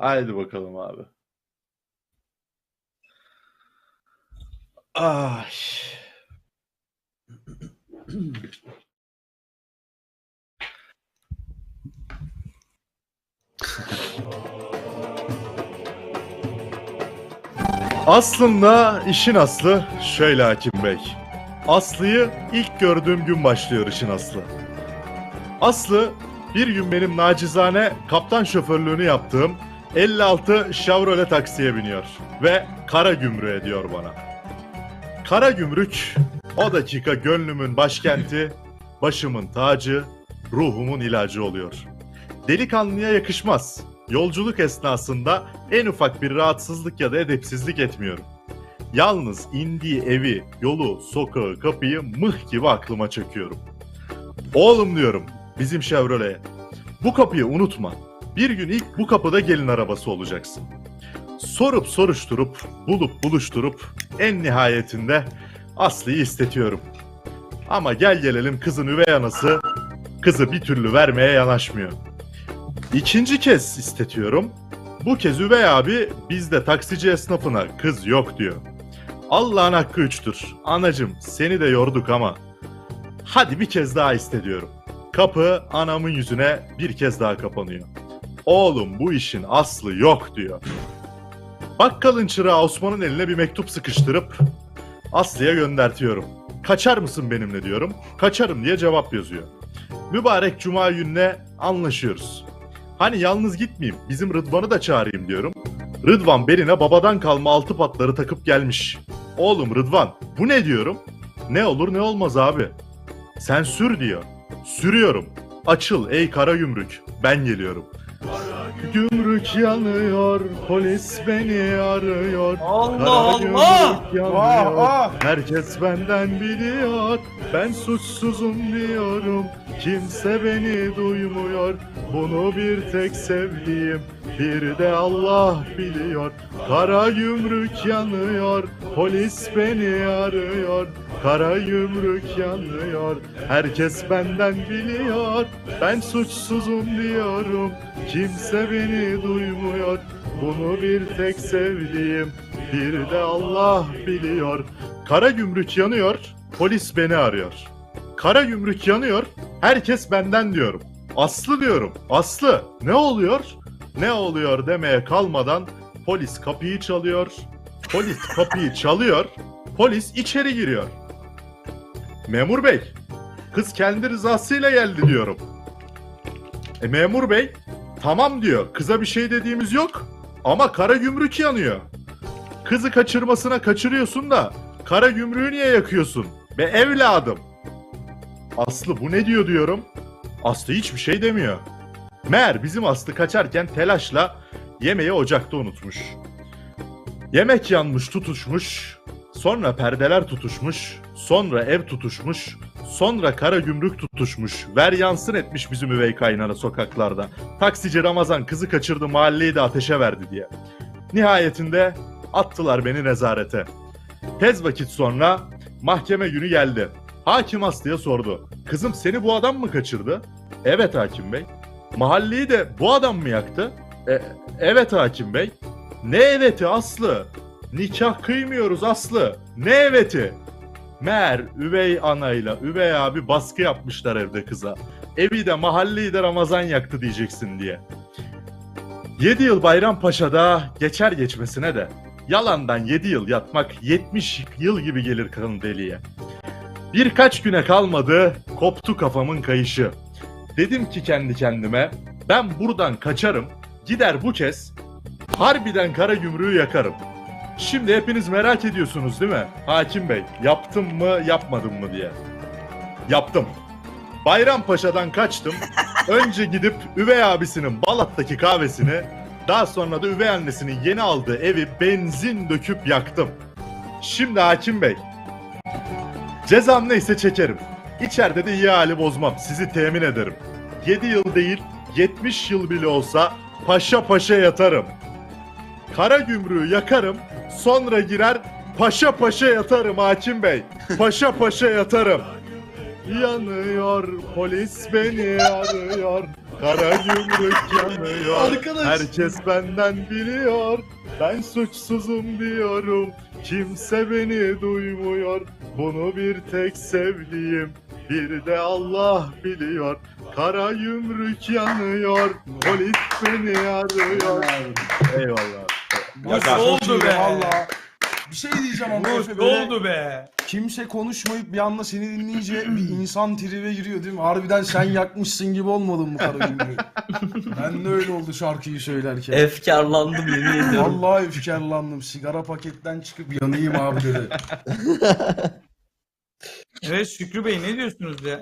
Haydi bakalım abi. Ay. Aslında işin aslı şöyle Hakim Bey. Aslı'yı ilk gördüğüm gün başlıyor işin aslı. Aslı bir gün benim nacizane kaptan şoförlüğünü yaptığım 56 Chevrolet taksiye biniyor ve kara gümrüğe diyor bana. Kara gümrük o dakika gönlümün başkenti, başımın tacı, ruhumun ilacı oluyor. Delikanlıya yakışmaz. Yolculuk esnasında en ufak bir rahatsızlık ya da edepsizlik etmiyorum. Yalnız indiği evi, yolu, sokağı, kapıyı mıh gibi aklıma çekiyorum. Oğlum diyorum bizim Chevrolet'e. Bu kapıyı unutma. Bir gün ilk bu kapıda gelin arabası olacaksın. Sorup soruşturup, bulup buluşturup en nihayetinde Aslı'yı istetiyorum. Ama gel gelelim kızın üvey anası kızı bir türlü vermeye yanaşmıyor. İkinci kez istetiyorum. Bu kez üvey abi bizde taksici esnafına kız yok diyor. Allah'ın hakkı üçtür. Anacım seni de yorduk ama. Hadi bir kez daha iste diyorum. Kapı anamın yüzüne bir kez daha kapanıyor. Oğlum bu işin aslı yok diyor. Bakkalın çırağı Osman'ın eline bir mektup sıkıştırıp Aslı'ya göndertiyorum. Kaçar mısın benimle diyorum. Kaçarım diye cevap yazıyor. Mübarek cuma gününe anlaşıyoruz. Hani yalnız gitmeyeyim bizim Rıdvan'ı da çağırayım diyorum. Rıdvan beline babadan kalma altı patları takıp gelmiş. Oğlum Rıdvan bu ne diyorum? Ne olur ne olmaz abi. Sen sür diyor. Sürüyorum. Açıl ey kara gümrük. Ben geliyorum. Gümrük yanıyor, polis beni arıyor. Allah Kara Allah! yanıyor, Ah, ah! Herkes benden biliyor. Ben suçsuzum diyorum. Kimse beni duymuyor. Bunu bir tek sevdiğim bir de Allah biliyor. Kara gümrük yanıyor. Polis beni arıyor. Kara gümrük yanıyor. Herkes benden biliyor. Ben suçsuzum diyorum. Kimse beni duymuyor. Bunu bir tek sevdiğim bir de Allah biliyor. Kara gümrük yanıyor. Polis beni arıyor. Kara gümrük yanıyor. Herkes benden diyorum. Aslı diyorum. Aslı ne oluyor? Ne oluyor demeye kalmadan polis kapıyı çalıyor. Polis kapıyı çalıyor. Polis içeri giriyor. Memur bey, kız kendi rızasıyla geldi diyorum. E memur bey, tamam diyor. Kıza bir şey dediğimiz yok ama kara gümrük yanıyor. Kızı kaçırmasına kaçırıyorsun da kara gümrüğü niye yakıyorsun? Be evladım. Aslı bu ne diyor diyorum. Aslı hiçbir şey demiyor. Meğer bizim Aslı kaçarken telaşla yemeği ocakta unutmuş. Yemek yanmış tutuşmuş. Sonra perdeler tutuşmuş. Sonra ev tutuşmuş. Sonra kara gümrük tutuşmuş. Ver yansın etmiş bizim üvey kaynana sokaklarda. Taksici Ramazan kızı kaçırdı mahalleyi de ateşe verdi diye. Nihayetinde attılar beni nezarete. Tez vakit sonra mahkeme günü geldi. Hakim Aslı'ya sordu. Kızım seni bu adam mı kaçırdı? Evet hakim bey. Mahalleyi de bu adam mı yaktı? "E, evet hakim bey. Ne eveti Aslı? Nikah kıymıyoruz Aslı. Ne eveti? Meğer üvey anayla üvey abi baskı yapmışlar evde kıza. Evi de mahalleyi de Ramazan yaktı diyeceksin diye. 7 yıl Bayrampaşa'da geçer geçmesine de yalandan 7 yıl yatmak 70 yıl gibi gelir kadın deliye. Birkaç güne kalmadı koptu kafamın kayışı. Dedim ki kendi kendime ben buradan kaçarım gider bu kez harbiden kara gümrüğü yakarım. Şimdi hepiniz merak ediyorsunuz değil mi? Hakim Bey yaptım mı yapmadım mı diye. Yaptım. Bayrampaşa'dan kaçtım. Önce gidip üvey abisinin Balat'taki kahvesini daha sonra da üvey annesinin yeni aldığı evi benzin döküp yaktım. Şimdi Hakim Bey cezam neyse çekerim. İçeride de iyi hali bozmam sizi temin ederim. 7 yıl değil 70 yıl bile olsa paşa paşa yatarım. Kara gümrüğü yakarım sonra girer paşa paşa yatarım Hakim Bey. Paşa paşa yatarım. Yanıyor polis beni arıyor. Kara yumruk yanıyor. Arkadaş. Herkes benden biliyor. Ben suçsuzum diyorum. Kimse beni duymuyor. Bunu bir tek sevdiğim bir de Allah biliyor. Kara yumruk yanıyor. Polis beni arıyor. Eyvallah. Nasıl oldu be? Valla. Bir şey diyeceğim ama Efe Ne böyle oldu be? kimse konuşmayıp bir anda seni dinleyince bir insan tribe giriyor değil mi? Harbiden sen yakmışsın gibi olmadın mı kara yumruğu? ben de öyle oldu şarkıyı söylerken. Efkarlandım yemin ediyorum. Vallahi efkarlandım. Sigara paketten çıkıp yanayım abi dedi. Evet Şükrü Bey ne diyorsunuz ya?